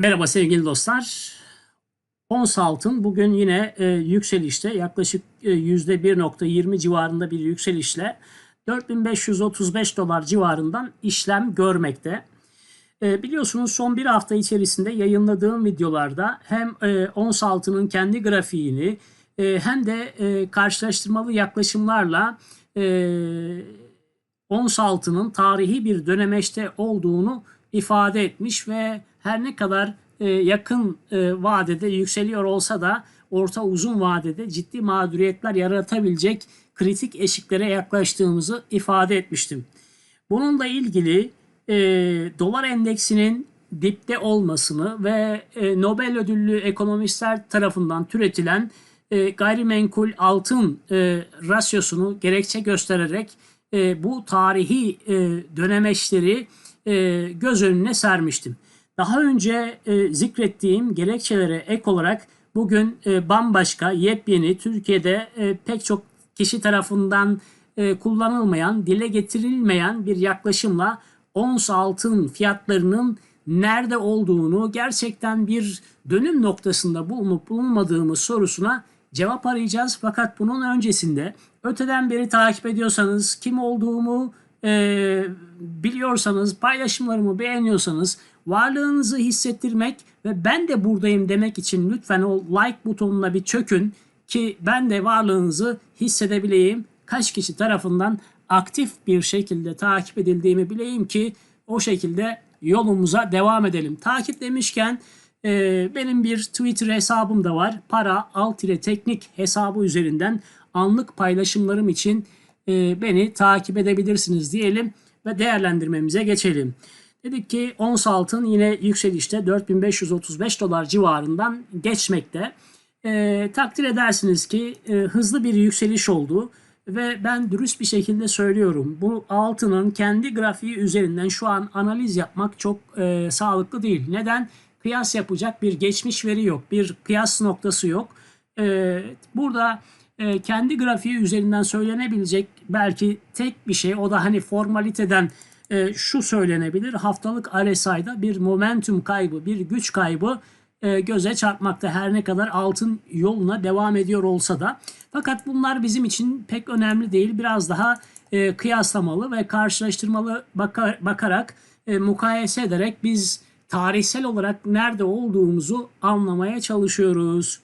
Merhaba sevgili dostlar. Ons altın bugün yine e, yükselişte yaklaşık e, %1.20 civarında bir yükselişle 4535 dolar civarından işlem görmekte. E, biliyorsunuz son bir hafta içerisinde yayınladığım videolarda hem e, ons altının kendi grafiğini e, hem de e, karşılaştırmalı yaklaşımlarla e, ons altının tarihi bir dönemeçte olduğunu ifade etmiş ve her ne kadar e, yakın e, vadede yükseliyor olsa da orta uzun vadede ciddi mağduriyetler yaratabilecek kritik eşiklere yaklaştığımızı ifade etmiştim. Bununla ilgili e, dolar endeksinin dipte olmasını ve e, Nobel ödüllü ekonomistler tarafından türetilen e, gayrimenkul altın e, rasyosunu gerekçe göstererek e, bu tarihi e, dönemeçleri e, göz önüne sermiştim. Daha önce e, zikrettiğim gerekçelere ek olarak bugün e, bambaşka, yepyeni, Türkiye'de e, pek çok kişi tarafından e, kullanılmayan, dile getirilmeyen bir yaklaşımla ons altın fiyatlarının nerede olduğunu gerçekten bir dönüm noktasında bulunup bulunmadığımız sorusuna cevap arayacağız. Fakat bunun öncesinde öteden beri takip ediyorsanız kim olduğumu e, biliyorsanız paylaşımlarımı beğeniyorsanız varlığınızı hissettirmek ve ben de buradayım demek için lütfen o like butonuna bir çökün ki ben de varlığınızı hissedebileyim. Kaç kişi tarafından aktif bir şekilde takip edildiğimi bileyim ki o şekilde yolumuza devam edelim. Takip demişken e, benim bir Twitter hesabım da var. Para alt ile teknik hesabı üzerinden anlık paylaşımlarım için e, beni takip edebilirsiniz diyelim ve değerlendirmemize geçelim. Dedik ki ons altın yine yükselişte 4535 dolar civarından geçmekte. E, takdir edersiniz ki e, hızlı bir yükseliş oldu ve ben dürüst bir şekilde söylüyorum. Bu altının kendi grafiği üzerinden şu an analiz yapmak çok e, sağlıklı değil. Neden? Kıyas yapacak bir geçmiş veri yok, bir kıyas noktası yok. E, burada e, kendi grafiği üzerinden söylenebilecek belki tek bir şey o da hani formaliteden e, şu söylenebilir. Haftalık RSI'da bir momentum kaybı, bir güç kaybı e, göze çarpmakta her ne kadar altın yoluna devam ediyor olsa da. Fakat bunlar bizim için pek önemli değil. Biraz daha e, kıyaslamalı ve karşılaştırmalı bakar, bakarak e, mukayese ederek biz tarihsel olarak nerede olduğumuzu anlamaya çalışıyoruz.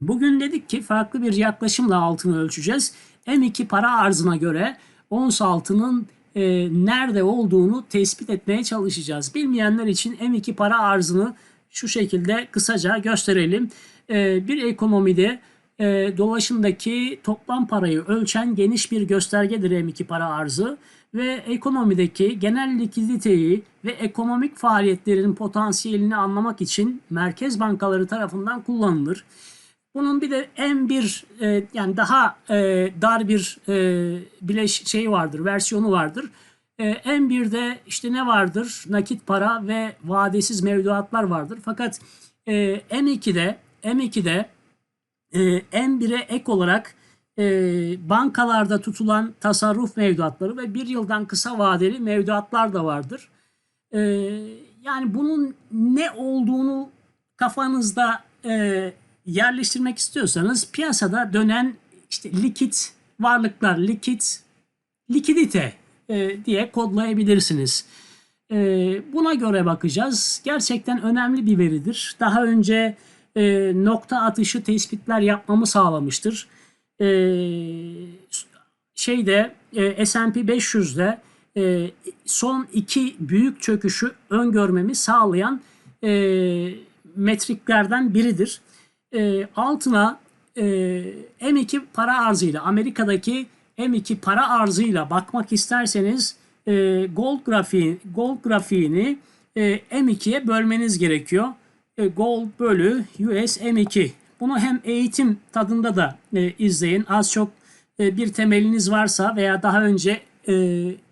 Bugün dedik ki farklı bir yaklaşımla altını ölçeceğiz. M2 para arzına göre ons altının e, nerede olduğunu tespit etmeye çalışacağız. Bilmeyenler için M2 para arzını şu şekilde kısaca gösterelim. E, bir ekonomide e, dolaşımdaki toplam parayı ölçen geniş bir göstergedir M2 para arzı ve ekonomideki genel likiditeyi ve ekonomik faaliyetlerin potansiyelini anlamak için merkez bankaları tarafından kullanılır. Bunun bir de en bir e, yani daha e, dar bir e, bileş şey vardır, versiyonu vardır. E, en bir de işte ne vardır? Nakit para ve vadesiz mevduatlar vardır. Fakat e, M2'de M2'de e, M1'e ek olarak e, bankalarda tutulan tasarruf mevduatları ve bir yıldan kısa vadeli mevduatlar da vardır. E, yani bunun ne olduğunu kafanızda yerleştirmek istiyorsanız piyasada dönen işte likit varlıklar, likit, likidite e, diye kodlayabilirsiniz. E, buna göre bakacağız. Gerçekten önemli bir veridir. Daha önce e, nokta atışı tespitler yapmamı sağlamıştır. E, şeyde e, S&P 500'de e, son iki büyük çöküşü öngörmemi sağlayan e, metriklerden biridir e, altına e, M2 para arzıyla Amerika'daki M2 para arzıyla bakmak isterseniz e, gold grafiği gold grafiğini e, M2'ye bölmeniz gerekiyor. E, gold bölü US M2. Bunu hem eğitim tadında da e, izleyin. Az çok e, bir temeliniz varsa veya daha önce e,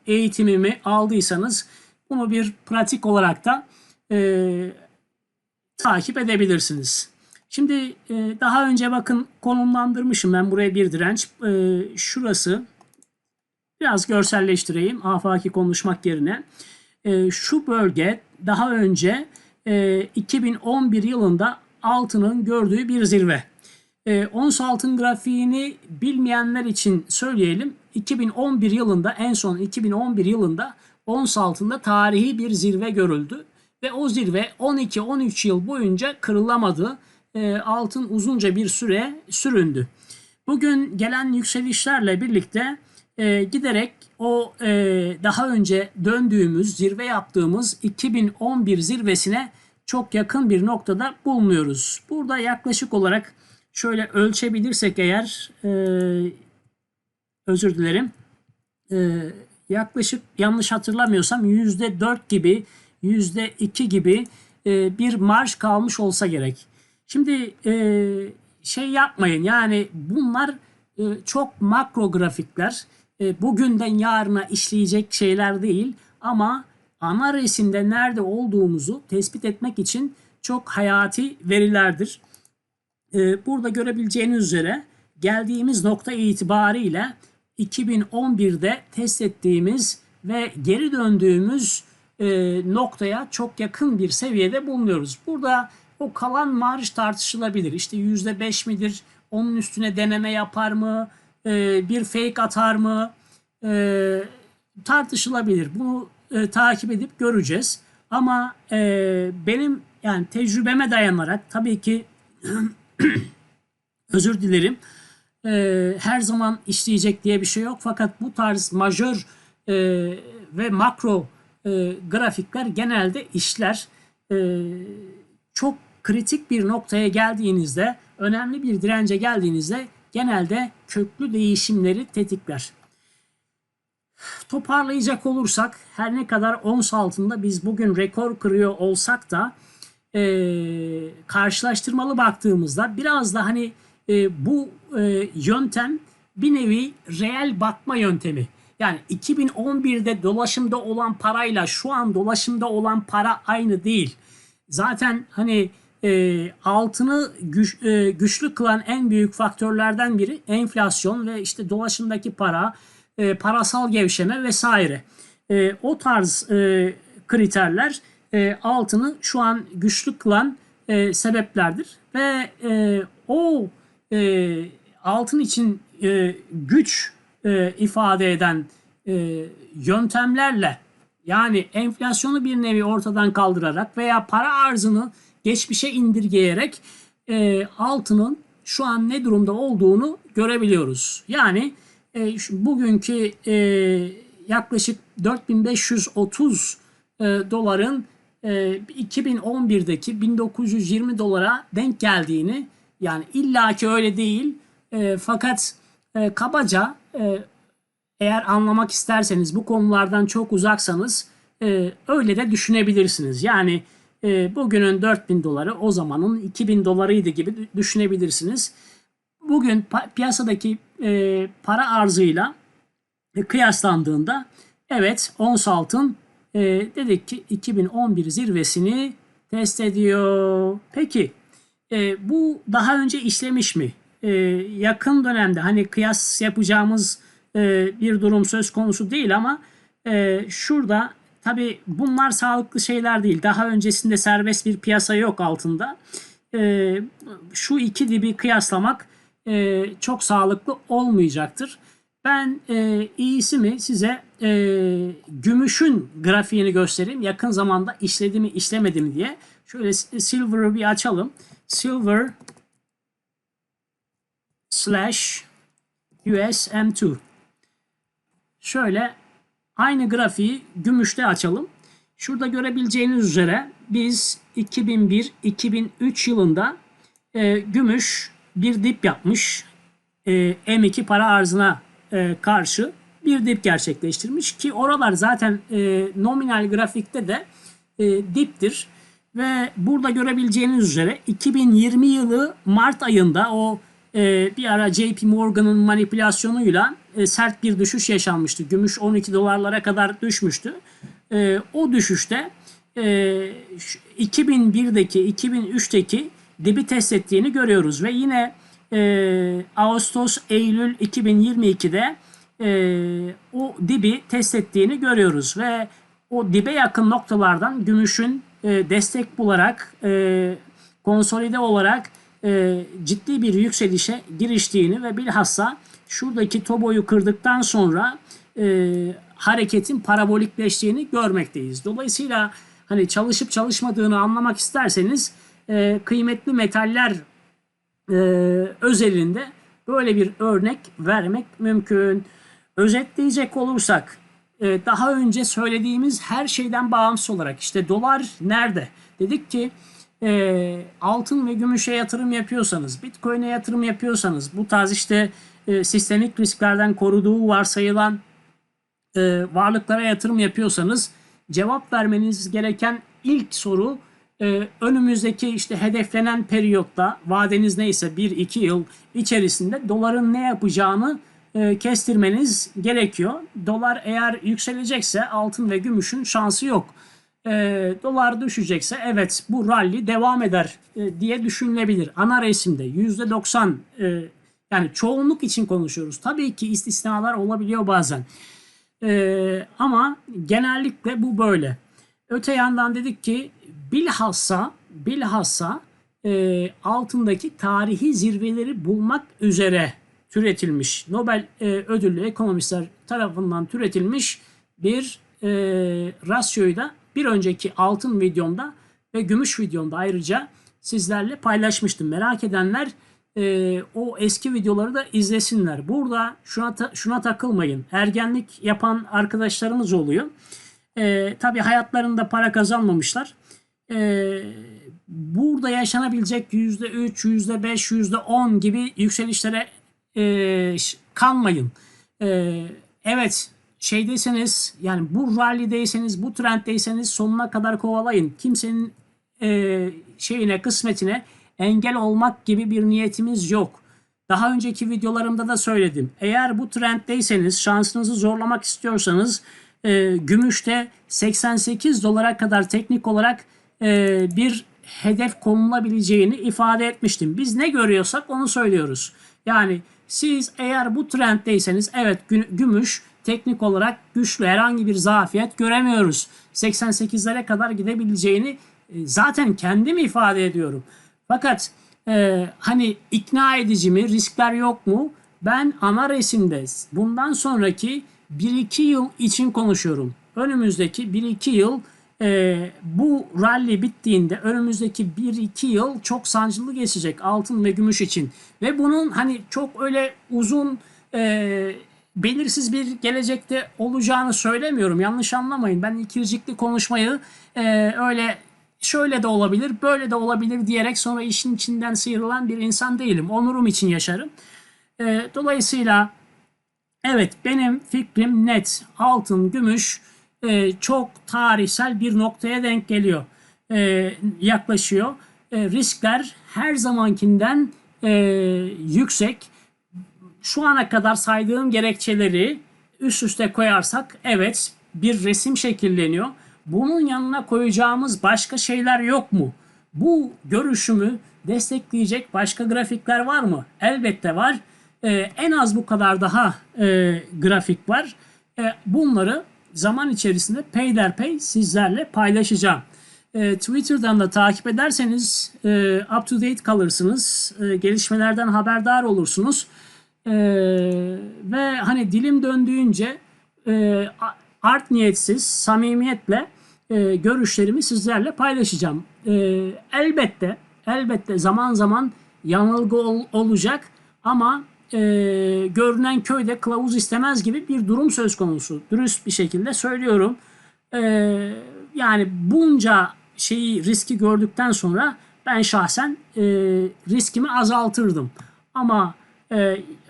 eğitimimi aldıysanız bunu bir pratik olarak da e, takip edebilirsiniz. Şimdi e, daha önce bakın konumlandırmışım ben buraya bir direnç. E, şurası biraz görselleştireyim afaki konuşmak yerine. E, şu bölge daha önce e, 2011 yılında altının gördüğü bir zirve. E, ons altın grafiğini bilmeyenler için söyleyelim. 2011 yılında en son 2011 yılında ons altında tarihi bir zirve görüldü. Ve o zirve 12-13 yıl boyunca kırılamadı. E, altın uzunca bir süre süründü. Bugün gelen yükselişlerle birlikte e, giderek o e, daha önce döndüğümüz, zirve yaptığımız 2011 zirvesine çok yakın bir noktada bulunuyoruz. Burada yaklaşık olarak şöyle ölçebilirsek eğer e, özür dilerim e, yaklaşık yanlış hatırlamıyorsam %4 gibi %2 gibi e, bir marş kalmış olsa gerek. Şimdi e, şey yapmayın yani bunlar e, çok makro grafikler. E, bugünden yarına işleyecek şeyler değil ama ana resimde nerede olduğumuzu tespit etmek için çok hayati verilerdir. E, burada görebileceğiniz üzere geldiğimiz nokta itibariyle 2011'de test ettiğimiz ve geri döndüğümüz e, noktaya çok yakın bir seviyede bulunuyoruz. Burada o kalan marj tartışılabilir. İşte %5 midir? Onun üstüne deneme yapar mı? E, bir fake atar mı? E, tartışılabilir. Bunu e, takip edip göreceğiz. Ama e, benim yani tecrübeme dayanarak tabii ki özür dilerim e, her zaman işleyecek diye bir şey yok. Fakat bu tarz majör e, ve makro e, grafikler genelde işler. E, çok kritik bir noktaya geldiğinizde, önemli bir dirence geldiğinizde genelde köklü değişimleri tetikler. Toparlayacak olursak her ne kadar ons altında biz bugün rekor kırıyor olsak da e, karşılaştırmalı baktığımızda biraz da hani e, bu e, yöntem bir nevi reel bakma yöntemi. Yani 2011'de dolaşımda olan parayla şu an dolaşımda olan para aynı değil. Zaten hani e, altını güç, e, güçlü kılan en büyük faktörlerden biri enflasyon ve işte dolaşımdaki para, e, parasal gevşeme vesaire. E, o tarz e, kriterler e, altını şu an güçlü kılan e, sebeplerdir ve e, o e, altın için e, güç e, ifade eden e, yöntemlerle yani enflasyonu bir nevi ortadan kaldırarak veya para arzını geçmişe indirgeyerek e, altının şu an ne durumda olduğunu görebiliyoruz. Yani e, bugünkü e, yaklaşık 4530 e, doların e, 2011'deki 1920 dolara denk geldiğini yani illaki öyle değil e, fakat e, kabaca e, eğer anlamak isterseniz bu konulardan çok uzaksanız e, öyle de düşünebilirsiniz. Yani e, bugünün 4000 doları o zamanın 2000 dolarıydı gibi düşünebilirsiniz. Bugün piyasadaki e, para arzıyla e, kıyaslandığında evet ons altın e, dedik ki 2011 zirvesini test ediyor. Peki e, bu daha önce işlemiş mi? E, yakın dönemde hani kıyas yapacağımız e, bir durum söz konusu değil ama e, şurada tabi bunlar sağlıklı şeyler değil. Daha öncesinde serbest bir piyasa yok altında. E, şu iki dibi kıyaslamak e, çok sağlıklı olmayacaktır. Ben e, iyisi mi size e, gümüşün grafiğini göstereyim. Yakın zamanda işledi mi işlemedi mi diye. Şöyle silver'ı bir açalım. Silver slash USM2 Şöyle aynı grafiği gümüşte açalım. Şurada görebileceğiniz üzere biz 2001-2003 yılında e, gümüş bir dip yapmış. E, M2 para arzına e, karşı bir dip gerçekleştirmiş ki oralar zaten e, nominal grafikte de e, diptir. Ve burada görebileceğiniz üzere 2020 yılı Mart ayında o e, bir ara JP Morgan'ın manipülasyonuyla sert bir düşüş yaşanmıştı. Gümüş 12 dolarlara kadar düşmüştü. E, o düşüşte e, 2001'deki 2003'teki dibi test ettiğini görüyoruz ve yine e, Ağustos Eylül 2022'de e, o dibi test ettiğini görüyoruz ve o dibe yakın noktalardan gümüşün e, destek bularak e, konsolide olarak e, ciddi bir yükselişe giriştiğini ve bilhassa şuradaki toboyu kırdıktan sonra e, hareketin parabolikleştiğini görmekteyiz. Dolayısıyla hani çalışıp çalışmadığını anlamak isterseniz e, kıymetli metaller e, özelinde böyle bir örnek vermek mümkün. Özetleyecek olursak e, daha önce söylediğimiz her şeyden bağımsız olarak işte dolar nerede? Dedik ki e, altın ve gümüşe yatırım yapıyorsanız, bitcoin'e yatırım yapıyorsanız bu tarz işte e, sistemik risklerden koruduğu varsayılan e, varlıklara yatırım yapıyorsanız cevap vermeniz gereken ilk soru e, önümüzdeki işte hedeflenen periyotta vadeniz neyse 1-2 yıl içerisinde doların ne yapacağını e, kestirmeniz gerekiyor. Dolar eğer yükselecekse altın ve gümüşün şansı yok. E, dolar düşecekse evet bu rally devam eder e, diye düşünülebilir. Ana resimde %90 e, yani çoğunluk için konuşuyoruz. Tabii ki istisnalar olabiliyor bazen. E, ama genellikle bu böyle. Öte yandan dedik ki bilhassa bilhassa e, altındaki tarihi zirveleri bulmak üzere türetilmiş Nobel e, ödüllü ekonomistler tarafından türetilmiş bir e, rasyoyu da bir önceki altın videomda ve gümüş videomda ayrıca sizlerle paylaşmıştım. Merak edenler e, o eski videoları da izlesinler. Burada şuna ta- şuna takılmayın. Ergenlik yapan arkadaşlarımız oluyor. E, tabii hayatlarında para kazanmamışlar. E, burada yaşanabilecek %3, %5, %10 gibi yükselişlere e, kanmayın. E, evet şeydeyseniz yani bu rally'deyseniz bu trenddeyseniz sonuna kadar kovalayın. Kimsenin e, şeyine kısmetine engel olmak gibi bir niyetimiz yok. Daha önceki videolarımda da söyledim. Eğer bu trenddeyseniz şansınızı zorlamak istiyorsanız e, gümüşte 88 dolara kadar teknik olarak e, bir hedef konulabileceğini ifade etmiştim. Biz ne görüyorsak onu söylüyoruz. Yani siz eğer bu trenddeyseniz evet gü- gümüş teknik olarak güçlü herhangi bir zafiyet göremiyoruz. 88'lere kadar gidebileceğini e, zaten kendim ifade ediyorum. Fakat e, hani ikna edici mi, riskler yok mu? Ben ana resimde bundan sonraki 1-2 yıl için konuşuyorum. Önümüzdeki 1-2 yıl e, bu rally bittiğinde önümüzdeki 1-2 yıl çok sancılı geçecek altın ve gümüş için. Ve bunun hani çok öyle uzun e, belirsiz bir gelecekte olacağını söylemiyorum. Yanlış anlamayın. Ben ikircikli konuşmayı e, öyle şöyle de olabilir, böyle de olabilir diyerek sonra işin içinden sıyrılan bir insan değilim. Onurum için yaşarım. E, dolayısıyla evet benim fikrim net. Altın, gümüş e, çok tarihsel bir noktaya denk geliyor. E, yaklaşıyor. E, riskler her zamankinden e, yüksek şu ana kadar saydığım gerekçeleri üst üste koyarsak evet bir resim şekilleniyor. Bunun yanına koyacağımız başka şeyler yok mu? Bu görüşümü destekleyecek başka grafikler var mı? Elbette var. Ee, en az bu kadar daha e, grafik var. E, bunları zaman içerisinde peyderpey sizlerle paylaşacağım. E, Twitter'dan da takip ederseniz e, up to date kalırsınız. E, gelişmelerden haberdar olursunuz. Ee, ve hani dilim döndüğünce e, art niyetsiz, samimiyetle e, görüşlerimi sizlerle paylaşacağım. E, elbette, elbette zaman zaman yanılgı ol- olacak ama e, görünen köyde kılavuz istemez gibi bir durum söz konusu. Dürüst bir şekilde söylüyorum. E, yani bunca şeyi riski gördükten sonra ben şahsen e, riskimi azaltırdım. Ama e,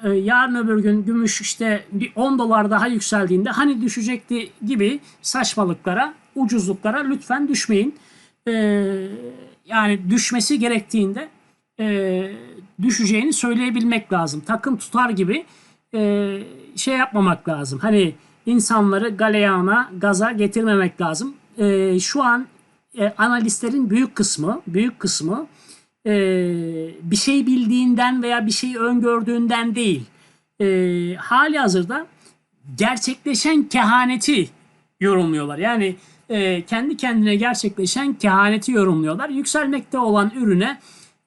e, yarın öbür gün gümüş işte bir 10 dolar daha yükseldiğinde hani düşecekti gibi saçmalıklara, ucuzluklara lütfen düşmeyin. E, yani düşmesi gerektiğinde e, düşeceğini söyleyebilmek lazım. Takım tutar gibi e, şey yapmamak lazım. Hani insanları galeyana, gaza getirmemek lazım. E, şu an e, analistlerin büyük kısmı, büyük kısmı e, bir şey bildiğinden veya bir şey öngördüğünden değil. E, hali hazırda gerçekleşen kehaneti yorumluyorlar. Yani e, kendi kendine gerçekleşen kehaneti yorumluyorlar. Yükselmekte olan ürüne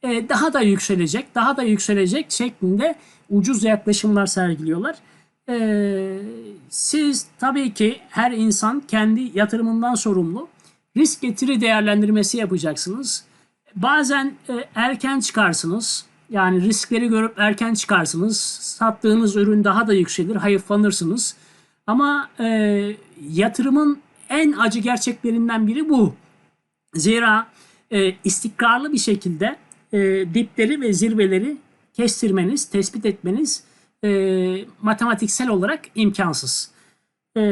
e, daha da yükselecek, daha da yükselecek şeklinde ucuz yaklaşımlar sergiliyorlar. E, siz tabii ki her insan kendi yatırımından sorumlu. Risk getiri değerlendirmesi yapacaksınız. Bazen e, erken çıkarsınız. Yani riskleri görüp erken çıkarsınız. Sattığınız ürün daha da yükselir, hayıflanırsınız. Ama e, yatırımın en acı gerçeklerinden biri bu. Zira e, istikrarlı bir şekilde e, dipleri ve zirveleri kestirmeniz, tespit etmeniz e, matematiksel olarak imkansız. E,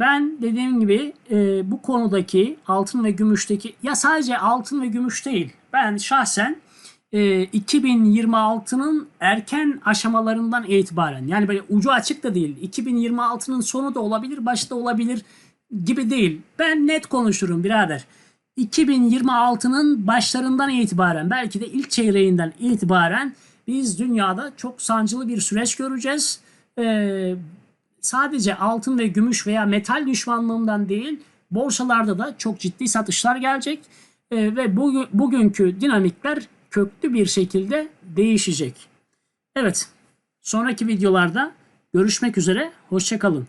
ben dediğim gibi e, bu konudaki altın ve gümüşteki ya sadece altın ve gümüş değil. Ben şahsen e, 2026'nın erken aşamalarından itibaren yani böyle ucu açık da değil 2026'nın sonu da olabilir başta olabilir gibi değil. Ben net konuşurum birader. 2026'nın başlarından itibaren belki de ilk çeyreğinden itibaren biz dünyada çok sancılı bir süreç göreceğiz. Ee, sadece altın ve gümüş veya metal düşmanlığından değil borsalarda da çok ciddi satışlar gelecek. Ee, ve bugün, bugünkü dinamikler köklü bir şekilde değişecek. Evet sonraki videolarda görüşmek üzere hoşçakalın.